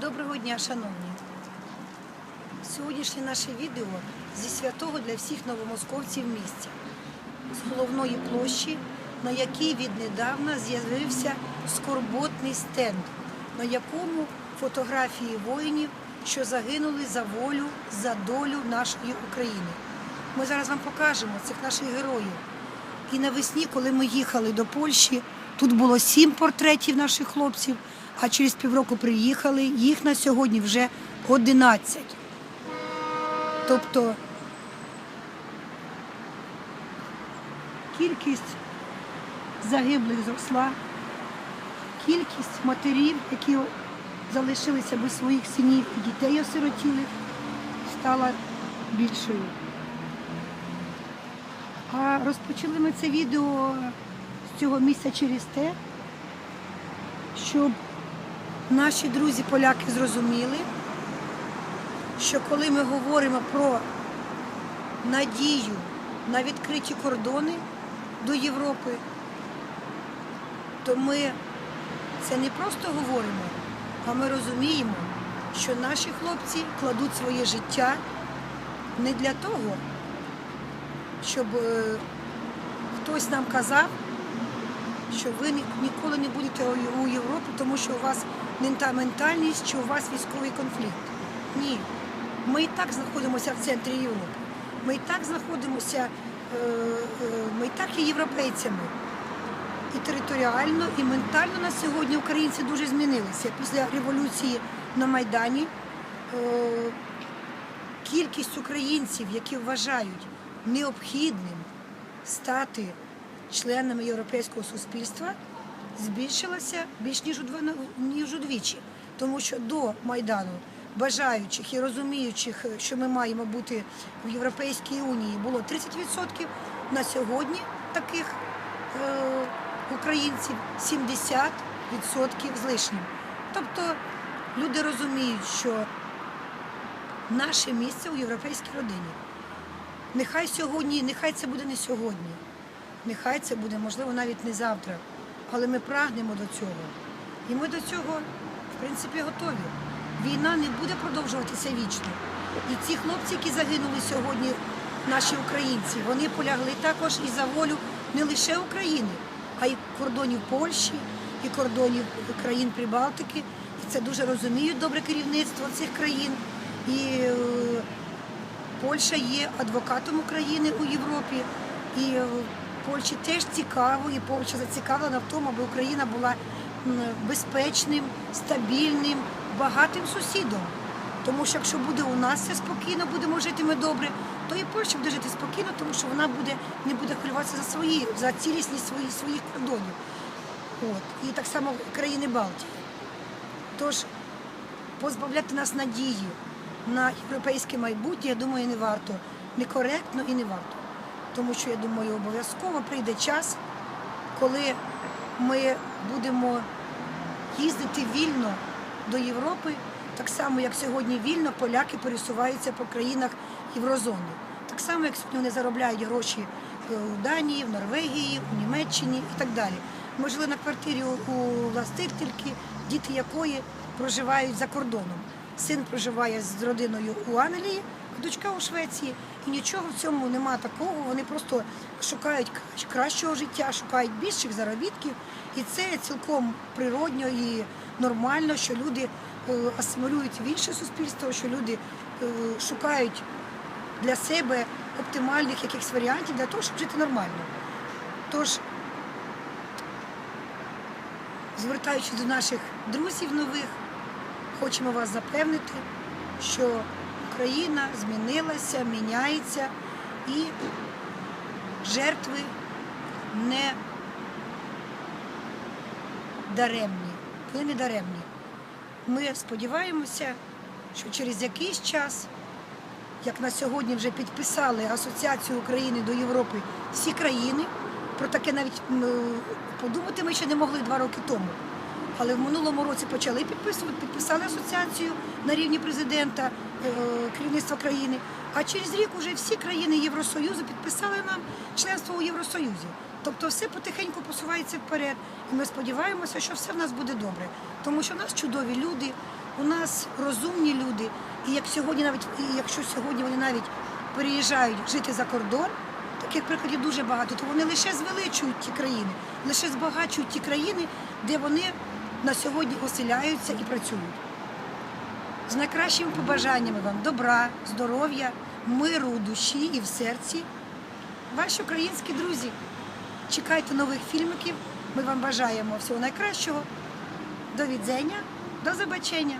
Доброго дня, шановні. Сьогоднішнє наше відео зі святого для всіх новомосковців місця з головної площі, на якій віднедавна з'явився скорботний стенд, на якому фотографії воїнів, що загинули за волю, за долю нашої України. Ми зараз вам покажемо цих наших героїв. І навесні, коли ми їхали до Польщі, тут було сім портретів наших хлопців, а через півроку приїхали, їх на сьогодні вже 11. Тобто кількість загиблих зросла, кількість матерів, які залишилися без своїх синів і дітей осиротілих, стала більшою. А розпочали ми це відео з цього місця через те, щоб наші друзі-поляки зрозуміли, що коли ми говоримо про надію на відкриті кордони до Європи, то ми це не просто говоримо, а ми розуміємо, що наші хлопці кладуть своє життя не для того, щоб е, хтось нам казав, що ви ніколи не будете у- Європі, тому що у вас та ментальність, що у вас військовий конфлікт. Ні. Ми і так знаходимося в центрі Європи. Ми і так знаходимося, е, е, ми і так є європейцями. І територіально, і ментально на сьогодні українці дуже змінилися. Після революції на Майдані е, кількість українців, які вважають необхідним стати членами європейського суспільства, збільшилася більш ніж ніж удвічі. Тому що до Майдану бажаючих і розуміючих, що ми маємо бути в Європейській Унії, було 30%. На сьогодні таких е, українців 70% з лишнім. Тобто люди розуміють, що наше місце у європейській родині. Нехай сьогодні, нехай це буде не сьогодні, нехай це буде, можливо, навіть не завтра. Але ми прагнемо до цього. І ми до цього, в принципі, готові. Війна не буде продовжуватися вічно. І ці хлопці, які загинули сьогодні, наші українці, вони полягли також і за волю не лише України, а й кордонів Польщі, і кордонів країн Прибалтики. І це дуже розуміють добре керівництво цих країн. І е, Польща є адвокатом України у Європі, і е, Польщі теж цікаво, і Польща зацікавлена в тому, аби Україна була безпечним, стабільним, багатим сусідом. Тому що якщо буде у нас все спокійно, будемо жити ми добре, то і Польща буде жити спокійно, тому що вона буде не буде хвилюватися за свої, за цілісність своїх своїх кордонів. От. І так само країни Балтії. Тож позбавляти нас надії на європейське майбутнє, я думаю, не варто. Некоректно і не варто. Тому що я думаю, обов'язково прийде час, коли ми будемо їздити вільно до Європи, так само, як сьогодні вільно поляки пересуваються по країнах Єврозони. Так само, як сьогодні вони заробляють гроші е, у Данії, в Норвегії, у Німеччині і так далі. Ми жили на квартирі у- властительки, діти якої проживають за кордоном. Син проживає з родиною у Англії, дочка у Швеції. І нічого в цьому нема такого. Вони просто шукають кращого життя, шукають більших заробітків. І це цілком природньо і нормально, що люди е, асимілюють в інше суспільство, що люди е, шукають для себе оптимальних якихось варіантів для того, щоб жити нормально. Тож, звертаючись до наших друзів нових, хочемо вас запевнити, що Україна змінилася, міняється і жертви не даремні. Вони не даремні. Ми сподіваємося, що через якийсь час, як на сьогодні вже підписали Асоціацію України до Європи всі країни, про таке навіть подумати ми ще не могли два роки тому. Але в минулому році почали підписувати, підписали асоціацію на рівні президента, е, керівництва країни. А через рік уже всі країни Євросоюзу підписали нам членство у Євросоюзі. Тобто все потихеньку посувається вперед. І ми сподіваємося, що все в нас буде добре. Тому що в нас чудові люди, у нас розумні люди. І як сьогодні, навіть і якщо сьогодні вони навіть переїжджають жити за кордон, таких прикладів дуже багато, то вони лише звеличують ті країни, лише збагачують ті країни, де вони на сьогодні оселяються і працюють. З найкращими побажаннями вам добра, здоров'я, миру у душі і в серці. Ваші українські друзі. Чекайте нових фільмиків. Ми вам бажаємо всього найкращого. До відзення, до побачення.